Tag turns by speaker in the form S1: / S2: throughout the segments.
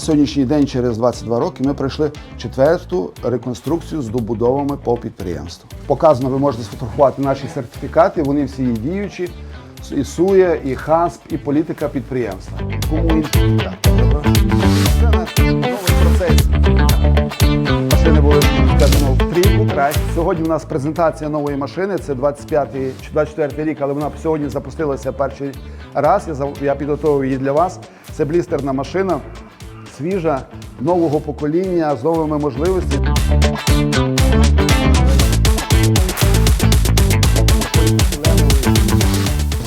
S1: сьогоднішній день, через 22 роки, ми пройшли четверту реконструкцію з добудовами по підприємству. Показано, ви можете сфотографувати наші сертифікати, вони всі є діючі. І СУЄ, і ХАСП, і політика підприємства. Кому. Машини були скажімо, в трійку краще. Сьогодні у нас презентація нової машини. Це 25-й чи 24-й рік, але вона сьогодні запустилася перший раз. Я, я підготовив її для вас. Це блістерна машина, свіжа, нового покоління з новими можливостями.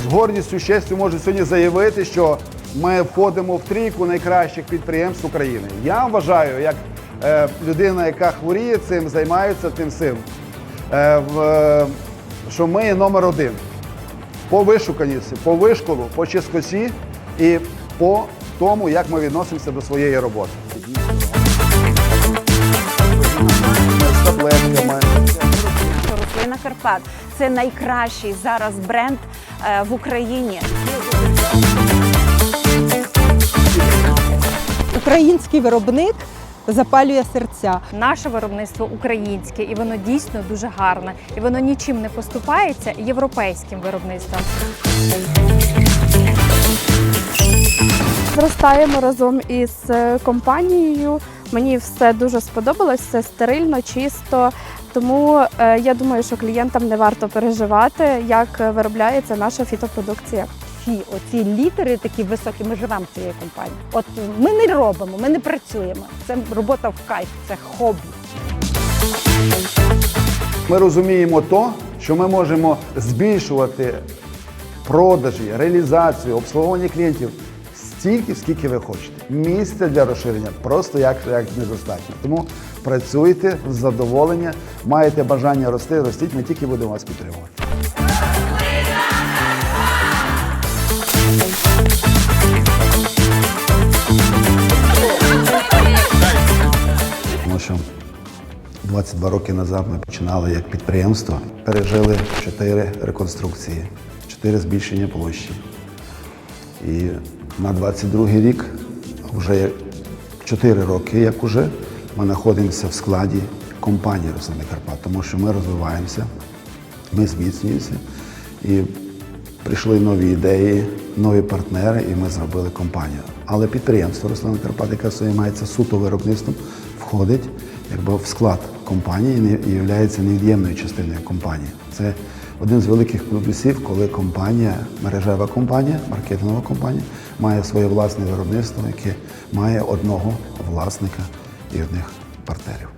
S1: З гордістю, з честю можу сьогодні заявити, що ми входимо в трійку найкращих підприємств України. Я вважаю, як е, людина, яка хворіє цим, займається тим всім, е, що ми є номер один по вишуканості, по вишколу, по чистоті і по тому, як ми відносимося до своєї роботи. З таблетками.
S2: рослина Карпат це найкращий зараз бренд е, в Україні.
S3: Український виробник запалює серця.
S4: Наше виробництво українське, і воно дійсно дуже гарне, і воно нічим не поступається європейським виробництвом.
S5: Зростаємо разом із е, компанією. Мені все дуже сподобалось, все стерильно, чисто. Тому е, я думаю, що клієнтам не варто переживати, як виробляється наша фітопродукція.
S6: ці оці літери такі високі. Ми живемо в цієї компанії. От ми не робимо, ми не працюємо. Це робота в кайф, це хобі.
S1: Ми розуміємо то, що ми можемо збільшувати продажі, реалізацію, обслуговування клієнтів стільки, скільки ви хочете. Місця для розширення просто як, як недостатньо. Тому працюйте з задоволення, маєте бажання рости, ростіть, ми тільки будемо вас підтримувати. Що 22 роки назад ми починали як підприємство, пережили чотири реконструкції, чотири збільшення площі. І на 22 рік, вже 4 роки, як уже, ми знаходимося в складі компанії Рослини Карпат, тому що ми розвиваємося, ми зміцнюємося. І прийшли нові ідеї, нові партнери, і ми зробили компанію. Але підприємство Руслана Карпат, яке займається суто виробництвом, входить якби в склад компанії і є невід'ємною частиною компанії. Це один з великих плюсів, коли компанія, мережева компанія, маркетингова компанія має своє власне виробництво, яке має одного власника і одних партнерів.